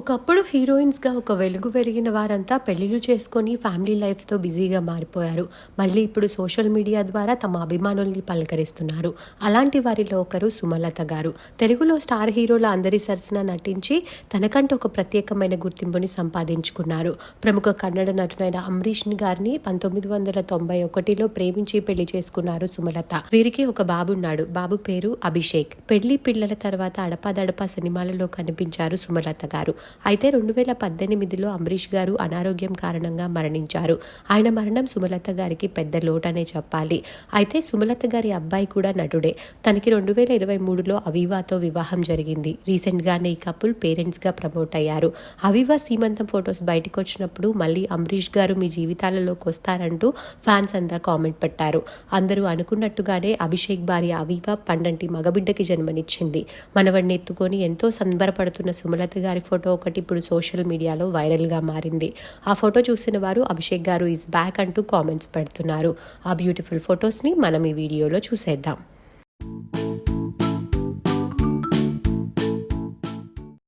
ఒకప్పుడు హీరోయిన్స్గా ఒక వెలుగు వెలిగిన వారంతా పెళ్ళిళ్ళు చేసుకొని ఫ్యామిలీ లైఫ్తో బిజీగా మారిపోయారు. మళ్ళీ ఇప్పుడు సోషల్ మీడియా ద్వారా తమ అభిమానుల్ని పలకరిస్తున్నారు. అలాంటి వారిలో ఒకరు సుమలత గారు. తెలుగులో స్టార్ హీరోల అందరి సరసన నటించి తనకంటూ ఒక ప్రత్యేకమైన గుర్తింపుని సంపాదించుకున్నారు. ప్రముఖ కన్నడ నటుడైన అంబరీష్ గారిని పంతొమ్మిది వందల తొంభై ఒకటిలో ప్రేమించి పెళ్ళి చేసుకున్నారు సుమలత. వీరికి ఒక బాబున్నాడు. బాబు పేరు అభిషేక్. పెళ్ళి పిల్లల తర్వాత అడపాదడపా సినిమాలలో కనిపించారు సుమలత గారు. అయితే రెండు వేల పద్దెనిమిదిలో అంబరీష్ గారు అనారోగ్యం కారణంగా మరణించారు. ఆయన మరణం సుమలత గారికి పెద్ద లోటనే చెప్పాలి. అయితే సుమలత గారి అబ్బాయి కూడా నటుడే. తనకి రెండు వేల ఇరవై మూడులో అవీవాతో వివాహం జరిగింది. రీసెంట్గానే ఈ కపుల్ పేరెంట్స్గా ప్రమోట్ అయ్యారు. అవివా సీమంతం ఫొటోస్ బయటకు వచ్చినప్పుడు మళ్ళీ అంబరీష్ గారు మీ జీవితాలలోకి వస్తారంటూ ఫ్యాన్స్ అంతా కామెంట్ పెట్టారు. అందరూ అనుకున్నట్టుగానే అభిషేక్ భార్య అవీవా పండంటి మగబిడ్డకి జన్మనిచ్చింది. మనవడిని ఎత్తుకొని ఎంతో సంబరపడుతున్న సుమలత గారి ఫోటో ఒకటి ఇప్పుడు సోషల్ మీడియాలో వైరల్గా మారింది. ఆ ఫోటో చూసిన వారు అభిషేక్ గారు ఈజ్ బ్యాక్ అంటూ కామెంట్స్ పెడుతున్నారు. ఆ బ్యూటిఫుల్ ఫొటోస్ని మనం ఈ వీడియోలో చూసేద్దాం.